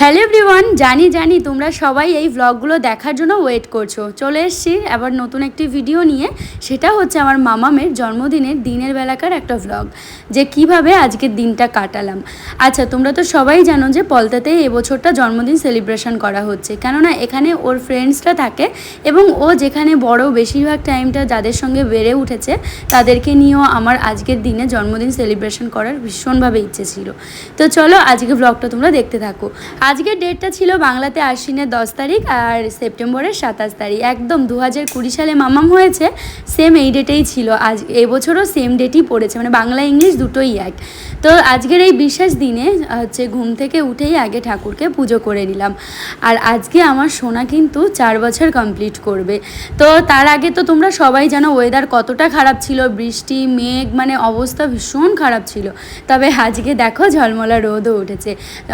Hello everyone, জানি জানি তোমরা সবাই এই ভ্লগগুলো দেখার জন্য ওয়েট করছ। চলে এসেছি আবার নতুন একটি ভিডিও নিয়ে। সেটা হচ্ছে আমার মামামের জন্মদিনের দিনের বেলাকার একটা ভ্লগ যে কীভাবে আজকের দিনটা কাটালাম। আচ্ছা তোমরা তো সবাই জানো যে পলতাতে এবছরটা জন্মদিন সেলিব্রেশন করা হচ্ছে। কেননা এখানে ওর ফ্রেন্ডসরা থাকে এবং ও যেখানে বড় বেশিরভাগ টাইমটা যাদের সঙ্গে বেড়ে উঠেছে, তাদেরকে নিয়েও আমার আজকের দিনে জন্মদিন সেলিব্রেশন করার ভীষণভাবে ইচ্ছে ছিল। তো চলো আজকে ব্লগটা তোমরা দেখতে থাকো। আজকের ডেটটা ছিল বাংলাতে আশ্বিনের দশ তারিখ আর সেপ্টেম্বরের সাতাশ তারিখ। একদম দু হাজার কুড়ি সালে মামাম হয়েছে সেম এই ডেটেই ছিল। আজ এবছরও সেম ডেটই পড়েছে মানে বাংলা, ইংলিশ দুটোই এক। তো আজকের এই বিশেষ দিনে, হচ্ছে ঘুম থেকে উঠেই আগে ঠাকুরকে পুজো করে নিলাম। আর আজকে আমার সোনা কিন্তু চার বছর কমপ্লিট করবে। তো তার আগে তো তোমরা সবাই জানো ওয়েদার কতটা খারাপ ছিল, বৃষ্টি, মেঘ মানে অবস্থা ভীষণ খারাপ ছিল। তবে আজকে দেখো ঝলমলা রোদও উঠেছে।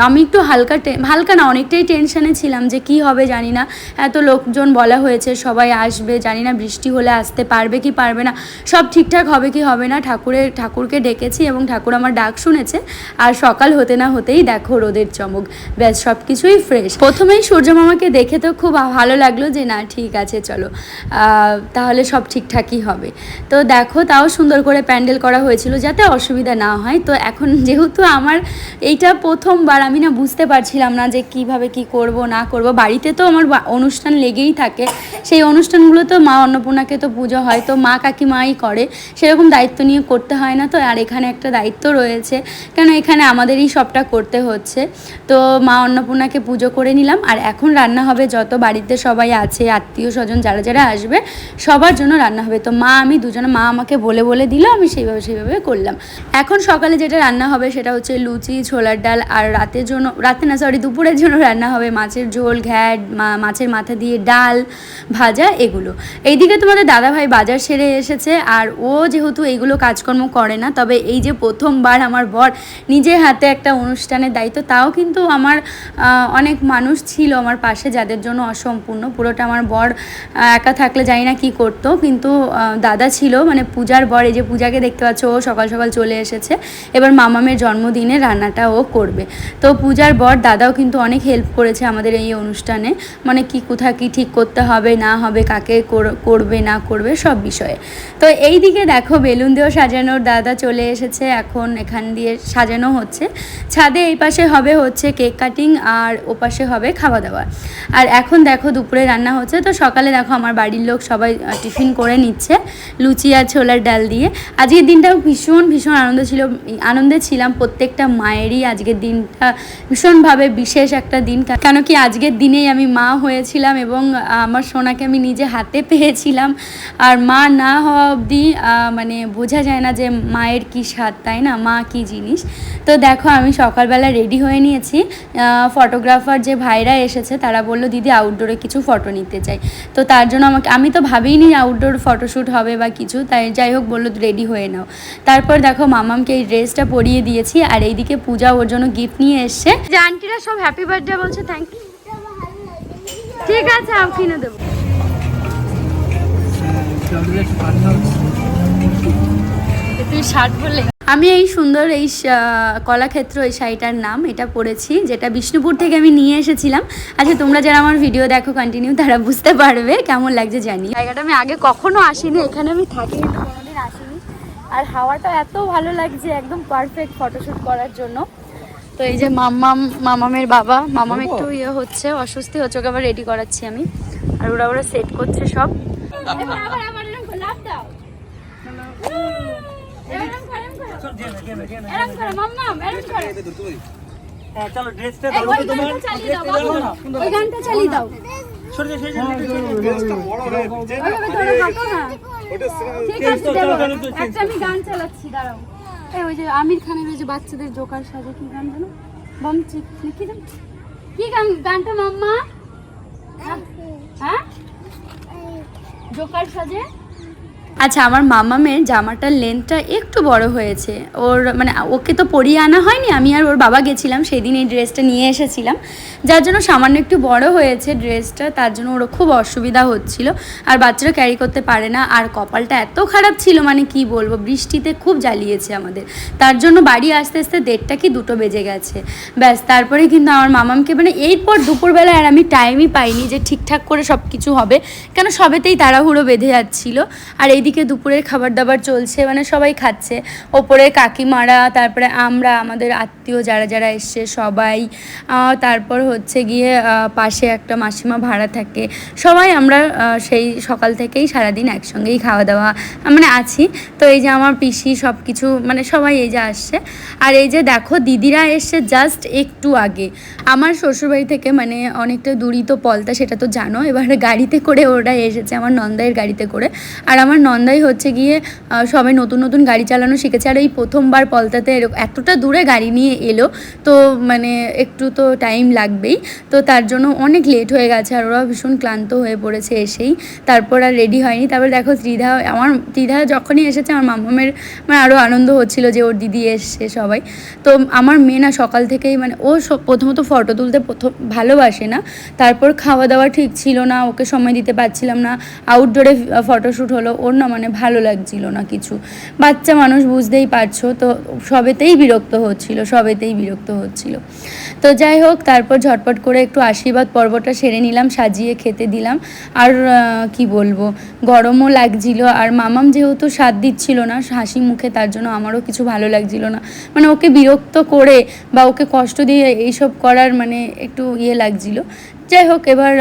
আমি একটু হালকা হালকা না, অনেকটাই টেনশানে ছিলাম যে কি হবে জানি না। এত লোকজন বলা হয়েছে, সবাই আসবে, জানি না বৃষ্টি হলে আসতে পারবে কি পারবে না। সব ঠিকঠাক হবে কি হবে না ঠাকুরের ঠাকুরকে ডেকেছি এবং ঠাকুর আমার ডাক শুনেছে। আর সকাল হতে না হতেই দেখো রোদের চমক। ব্যাস, সব কিছুই ফ্রেশ প্রথমেই সূর্য মামাকে দেখে তো খুব ভালো লাগল যে, না, ঠিক আছে, চলো। তাহলে সব ঠিকঠাকই হবে। তো দেখো, তাও সুন্দর করে প্যান্ডেল করা হয়েছিল যাতে অসুবিধা না হয়। তো এখন যেহেতু আমার এইটা প্রথমবার, আমি না বুঝতে পারছিলাম না যে কীভাবে কি করব, না করব। বাড়িতে তো আমার অনুষ্ঠান লেগেই থাকে। সেই অনুষ্ঠানগুলো তো মা অন্নপূর্ণাকে তো পুজো হয়, তো মা কাকিমাই করে। সেরকম দায়িত্ব নিয়ে করতে হয় না তো, আর এখানে একটা দায়িত্ব রয়েছে। কেন এখানে আমাদেরই সবটা করতে হচ্ছে। তো মা অন্নপূর্ণাকে পুজো করে নিলাম, আর এখন রান্না হবে যত বাড়িতে সবাই আছে, আত্মীয় স্বজন যারা যারা আসবে, সবার জন্য রান্না হবে। তো মা, আমি দুজনে, মা আমাকে বলে বলে দিল, আমি সেইভাবে সেইভাবে করলাম। এখন সকালে যেটা রান্না হবে সেটা হচ্ছে লুচি, ছোলার ডাল, আর রাতের জন্য, রাতে না সরি দুপুরের জন্য রান্না হবে মাছের ঝোল, ঘ্যাট মাছের মাথা দিয়ে ডাল, ভাজা, এগুলো। এইদিকে তোমাদের দাদাভাই বাজার সেরে এসেছে আর ও যেহেতু এইগুলো কাজকর্ম করে না, তবে এই যে প্রথমবার আমার বর নিজের হাতে একটা অনুষ্ঠানের দায়িত্ব, তাও কিন্তু আমার অনেক মানুষ ছিল আমার পাশে যাদের জন্য অসম্পূর্ণ। পুরোটা আমার বর একা থাকলে জানি না কি করতো, কিন্তু দাদা ছিল মানে পূজার বর, এই যে পূজাকে দেখতে পাচ্ছ, ও সকাল সকাল চলে এসেছে। এবার মামামের জন্মদিনে রান্নাটা ও করবে। তো পূজার বর দাদাও কিন্তু অনেক হেল্প করেছে আমাদের এই অনুষ্ঠানে। মানে কি কোথায় কি ঠিক করতে হবে, না হবে, কাকে করবে, না করবে, সব বিষয়ে। তো এই দিকে দেখো বেলুন দিয়েও সাজানোর দাদা চলে এসেছে, এখন এখান দিয়ে সাজানো হচ্ছে। ছাদে এই পাশে হবে হচ্ছে কেক কাটিং আর ওপাশে হবে খাওয়া দাওয়া। আর এখন দেখো দুপুরে রান্না হচ্ছে, তো সকালে দেখো আমার বাড়ির লোক সবাই টিফিন করে নিচ্ছে, লুচি আর ছোলার ডাল দিয়ে। আজকের দিনটা ভীষণ ভীষণ আনন্দ ছিল, আনন্দে ছিলাম প্রত্যেকটা মায়েরই আজকের দিনটা ভীষণভাবে বিশেষ একটা দিন কেন কি আজকের দিনেই আমি মা হয়েছিলাম এবং আমার সোনাকে আমি নিজে হাতে পেয়েছিলাম। আর মা না হওয়া অবধি মানে বোঝা যায় না যে মায়ের কী স্বাদ, তাই না? মা কী জিনিস? তো দেখো, আমি সকালবেলা রেডি হয়ে নিয়েছি। ফটোগ্রাফার যে ভাইরা এসেছে, তারা বলল, দিদি আউটডোরে কিছু ফটো নিতে চাই। তো তার জন্য আমাকে, আমি তো ভাবিনি আউটডোর ফটোশ্যুট হবে বা কিছু, তাই যাই হোক বলল, রেডি হয়ে নাও। তারপর দেখো, মামামকে এই ড্রেসটা পরিয়ে দিয়েছি। আর এইদিকে পূজা ওর জন্য গিফট নিয়ে এসছে। যে আন্টিরা সব হ্যাপি বার্থডে বলছে থ্যাংক ইউ ঠিক আছে, আমি কিনে দেবো। তুই শার্ট বললে আমি এই সুন্দর এই কলাক্ষেত্র, এই শাড়িটার নাম, এটা পরেছি, যেটা বিষ্ণুপুর থেকে আমি নিয়ে এসেছিলাম। আচ্ছা তোমরা যারা আমার ভিডিও দেখো কন্টিনিউ তারা বুঝতে পারবে কেমন লাগছে জানি। জায়গাটা আমি আগে কখনো আসিনি, এখানে আমি থাকি কোনোদিন আসিনি। আর হাওয়াটা এত ভালো লাগছে, একদম পারফেক্ট ফটোশ্যুট করার জন্য। তো এই যে মাম্মাম মামামের বাবা মামাম একটু ইয়ে হচ্ছে অস্বস্তি হচ্ছে ওকে আবার রেডি করাচ্ছি আমি আর ওরা ওরা সেট করছে সব হ্যাঁ চলো ড্রেসটা এই, ওই গানটা চালিয়ে দাও, বাবু। ওই গানটা চালিয়ে দাও। সরে যা সরে যা ওইভাবে ধরে হাঁটো না। ঠিক আছে, চলো, দেবো। চলো, চলো, একটা আমি গান চালাচ্ছি, দাঁড়াও। এই ওই যে আমির খানের ওই যে বাচ্চাদের জোকার সাজে কি গান জানো? বম চিক কি গান কি গান গানটা মাম্মা? হ্যাঁ? জোকার সাজে? আচ্ছা আমার মামামের জামাটার লেন্থটা একটু বড় হয়েছে। ওর মানে ওকে তো পরিয়ে আনা হয়নি, আমি আর ওর বাবা গেছিলাম, সেদিন এই ড্রেসটা নিয়ে এসেছিলাম। যার জন্য সামান্য একটু বড় হয়েছে ড্রেসটা তার জন্য ওর খুব অসুবিধা হচ্ছিল। আর বাচ্চারা ক্যারি করতে পারে না, আর কপালটা এত খারাপ ছিল মানে কি বলব, বৃষ্টিতে খুব জ্বালিয়েছে আমাদের। তার জন্য বাড়ি আসতে আসতে দেড়টা কি দুটো বেজে গেছে। ব্যাস, তারপরে কিন্তু আমার মামামকে মানে এরপর দুপুরবেলা আর আমি টাইমই পাইনি যে ঠিকঠাক করে সব কিছু হবে, কেন সবেতেই তাড়াহুড়ো বেঁধে যাচ্ছিল। আর এইদিকে দুপুরের খাবার দাবার চলছে মানে সবাই খাচ্ছে। ওপরে কাকিমারা, তারপরে আমরা, আমাদের আত্মীয় যারা যারা এসছে, সবাই। তারপর হচ্ছে গিয়ে পাশে একটা মাসিমা ভাড়া থাকে। সবাই আমরা সেই সকাল থেকেই সারাদিন একসঙ্গেই খাওয়া দাওয়া মানে আছি। তো এই যে আমার পিসি সব কিছু মানে সবাই এই যে আসছে। আর এই যে দেখো, দিদিরা এসছে জাস্ট একটু আগে। আমার শ্বশুরবাড়ি থেকে মানে অনেকটা দূরই তো পলতা, সেটা তো জানো। এবার গাড়িতে করে ওরা এসেছে, আমার নন্দাইয়ের গাড়িতে করে। আর আমার নন্দাই হচ্ছে গিয়ে সবাই নতুন নতুন গাড়ি চালানো শিখেছে। আর এই প্রথমবার পলতাতে এতটা দূরে গাড়ি নিয়ে এলো, তো মানে একটু তো টাইম লাগবেই। তো তার জন্য অনেক লেট হয়ে গেছে আর ওরা ভীষণ ক্লান্ত হয়ে পড়েছে এসেই। তারপর আর রেডি হয়নি। তারপর দেখো ত্রিধা, আমার ত্রিধা যখনই এসেছে, আমার মামামের মানে আরও আনন্দ হচ্ছিল যে ওর দিদি এসছে সবাই। তো আমার মেয়ে না সকাল থেকেই মানে ও প্রথমত ফটো তুলতে প্রথম ভালোবাসে না। তারপর খাওয়া দাওয়া ঠিক ছিল না, ওকে সময় দিতে পারছিলাম না। আউটডোরে ফটোশ্যুট হলো। ওর না মানে ভালো লাগছিল না কিছু। বাচ্চা মানুষ বুঝতেই পারছ, তো সবেতেই বিরক্ত হচ্ছিল, সবেতেই বিরক্ত হচ্ছিল। তো যাই হোক, তারপর ঝটপট করে একটু আশীর্বাদ পর্বটা সেরে নিলাম, সাজিয়ে খেতে দিলাম। আর কি বলব, গরমও লাগছিল। আর মামাম যেহেতু স্বাদ দিচ্ছিল না, হাসি মুখে, তার জন্য আমারও কিছু ভালো লাগছিল না। মানে ওকে বিরক্ত করে বা ওকে কষ্ট দিয়ে এইসব করার মানে একটু ইয়ে লাগছিল। যাই হোক, এবার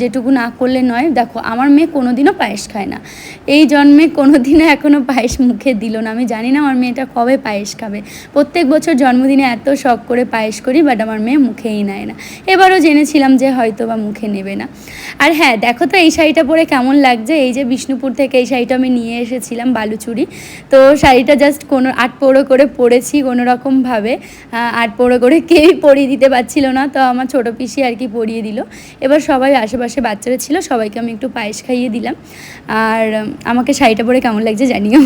যেটুকু না করলে নয়। দেখো, আমার মেয়ে কোনোদিনও পায়েস খায় না। এই জন্মে কোনোদিনও এখনও পায়েস মুখে দিল না। আমি জানি না আমার মেয়েটা কবে পায়েস খাবে। প্রত্যেক বছর জন্মদিনে এত শখ করে পায়েস করি, বাট আমার মেয়ে মুখেই নেয় না। এবারও জেনেছিলাম যে হয়তো বা মুখে নেবে না। আর হ্যাঁ দেখো তো এই শাড়িটা পরে কেমন লাগছে? এই যে বিষ্ণুপুর থেকে এই শাড়িটা আমি নিয়ে এসেছিলাম, বালুচুরি। তো শাড়িটা জাস্ট কোনো আট পৌড়ো করে পরেছি কোনো রকমভাবে। আট পৌড়ো করে কেউই পরিয়ে দিতে পারছিল না। তো আমার ছোটো পিসি আর কি পরিয়ে দিল। এবার সবাই আশেপাশে বাচ্চারা ছিল, সবাইকে আমি একটু পায়েস খাইয়ে দিলাম। আর আমাকে শাড়িটা পরে কেমন লাগছে জানিও।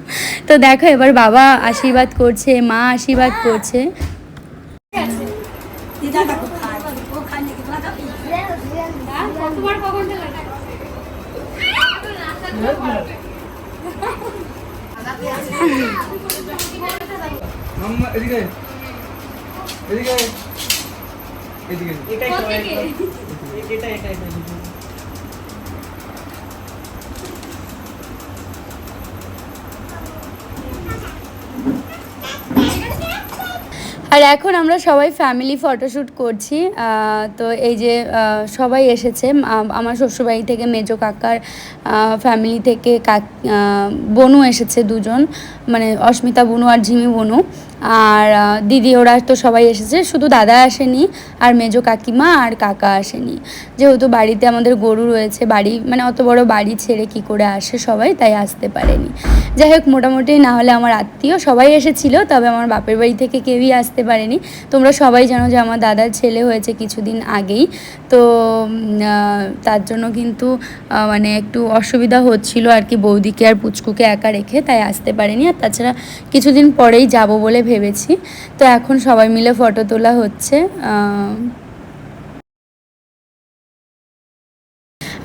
তো দেখো এবার বাবা আশীর্বাদ করছে, মা আশীর্বাদ করছে। এদিকে এদিকে আয়। এদিকে আয়। এটাই তো একদম। এটা এটা এটা আর এখন আমরা সবাই ফ্যামিলি ফটোশ্যুট করছি তো এই যে সবাই এসেছে আমার শ্বশুরবাড়ি থেকে মেজো কাকার ফ্যামিলি থেকে কাক বনু এসেছে দুজন মানে অস্মিতা বনু আর ঝিমি বনু। আর দিদি, ওরা তো সবাই এসেছে, শুধু দাদা আসেনি, আর মেজো কাকিমা আর কাকা আসেনি। যেহেতু বাড়িতে আমাদের গরু রয়েছে, বাড়ি মানে অত বড় বাড়ি ছেড়ে কি করে আসে সবাই, তাই আসতে পারেনি। যাই হোক, মোটামুটি না হলে আমার আত্মীয় সবাই এসেছিল, তবে আমার বাপের বাড়ি থেকে কেউই আসতে পারেনি। তোমরা সবাই জানো যে আমার দাদার ছেলে হয়েছে কিছুদিন আগেই। তো তার জন্য কিন্তু মানে একটু অসুবিধা হচ্ছিল আর কি বৌদিকে আর পুচকুকে একা রেখে, তাই আসতে পারেনি। আর তাছাড়া কিছুদিন পরেই যাব বলে ভেবেছি। তো এখন সবাই মিলে ফটো তোলা হচ্ছে।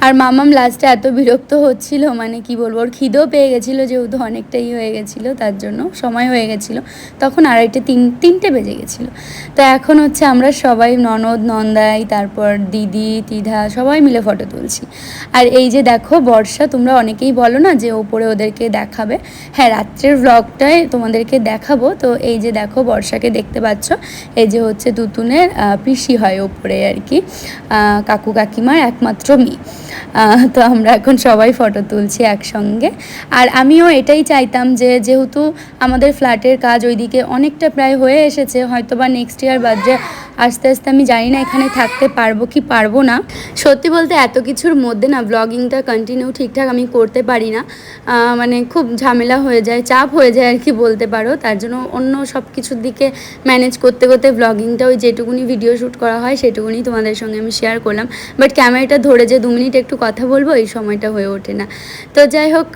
আর মামাম লাস্টে এত বিরক্ত হচ্ছিল মানে কি বলব, ওর খিদেও পেয়ে গেছিল যেহেতু অনেকটাই হয়ে গেছিল, তার জন্য সময় হয়ে গেছিল। তখন আড়াইটে তিন, তিনটে বেজে গেছিল। তো এখন হচ্ছে আমরা সবাই ননদ, নন্দাই, তারপর দিদি, তিধা, সবাই মিলে ফটো তুলছি। আর এই যে দেখো, বর্ষা, তোমরা অনেকেই বলো না যে ওপরে ওদেরকে দেখাবে। হ্যাঁ রাত্রের ব্লগটায় তোমাদেরকে দেখাবো। তো এই যে দেখো, বর্ষাকে দেখতে পাচ্ছ। এই যে হচ্ছে তুতুনের পিসি হয় ওপরে আর কি কাকু কাকিমার একমাত্র মেয়ে। তো আমরা এখন সবাই ফটো তুলছি একসঙ্গে। আর আমিও এটাই চাইতাম যে, যেহেতু আমাদের ফ্ল্যাটের কাজ ওইদিকে অনেকটা প্রায় হয়ে এসেছে হয়তো বা নেক্সট ইয়ার বাদে আস্তে আস্তে আমি জানি না এখানে থাকতে পারব কি পারব না। সত্যি বলতে এত কিছুর মধ্যে না ব্লগিংটা কন্টিনিউ ঠিকঠাক আমি করতে পারি না। মানে খুব ঝামেলা হয়ে যায়, চাপ হয়ে যায় আর কি বলতে পারো। তার জন্য অন্য সব কিছুর দিকে ম্যানেজ করতে করতে ব্লগিংটা ওই যেটুকুনি ভিডিও শ্যুট করা হয়, সেটুকুনি তোমাদের সঙ্গে আমি শেয়ার করলাম। বাট ক্যামেরাটা ধরে যে দু মিনিট একটু কথা বলব, এই সময়টা হয়ে ওঠে না। তো যাই হোক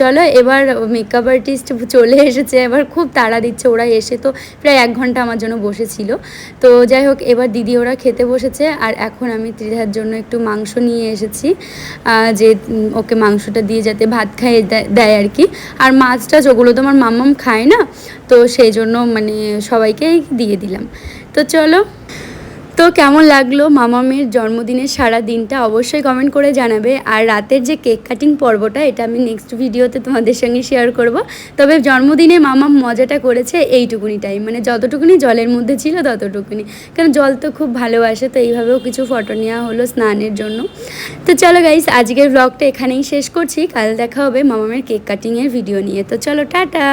চলো এবার মেকআপ আর্টিস্ট চলে এসেছে। এবার খুব তাড়া দিচ্ছে, ওরা এসে তো প্রায় এক ঘণ্টা আমার জন্য বসেছিল। তো যাই হোক, এবার দিদি ওরা খেতে বসেছে আর এখন আমি ত্রিধার জন্য একটু মাংস নিয়ে এসেছি যে ওকে মাংসটা দিয়ে যাতে ভাত খাইয়ে দেয় আর কি। আর মাছ টাছ ওগুলো তো আমার মাম্মাম খায় না, তো সেই জন্য মানে সবাইকেই দিয়ে দিলাম। তো চলো তো কেমন লাগল মামামের জন্মদিনের সারা দিনটা অবশ্যই কমেন্ট করে জানাবে। আর রাতের যে কেক কাটিং পর্বটা, এটা আমি নেক্সট ভিডিওতে তোমাদের সঙ্গে শেয়ার করব। তবে জন্মদিনে মামাম মজাটা করেছে এইটুকুনি টাইম মানে যতটুকুনি জলের মধ্যে ছিল ততটুকুনি। কারণ জল তো খুব ভালোবাসে, তো এইভাবেও কিছু ফটো নেওয়া হলো স্নানের জন্য। তো চলো গাইস আজকের ব্লগটা এখানেই শেষ করছি। কাল দেখা হবে মামামের কেক কাটিংয়ের ভিডিও নিয়ে। তো চলো, টাটা!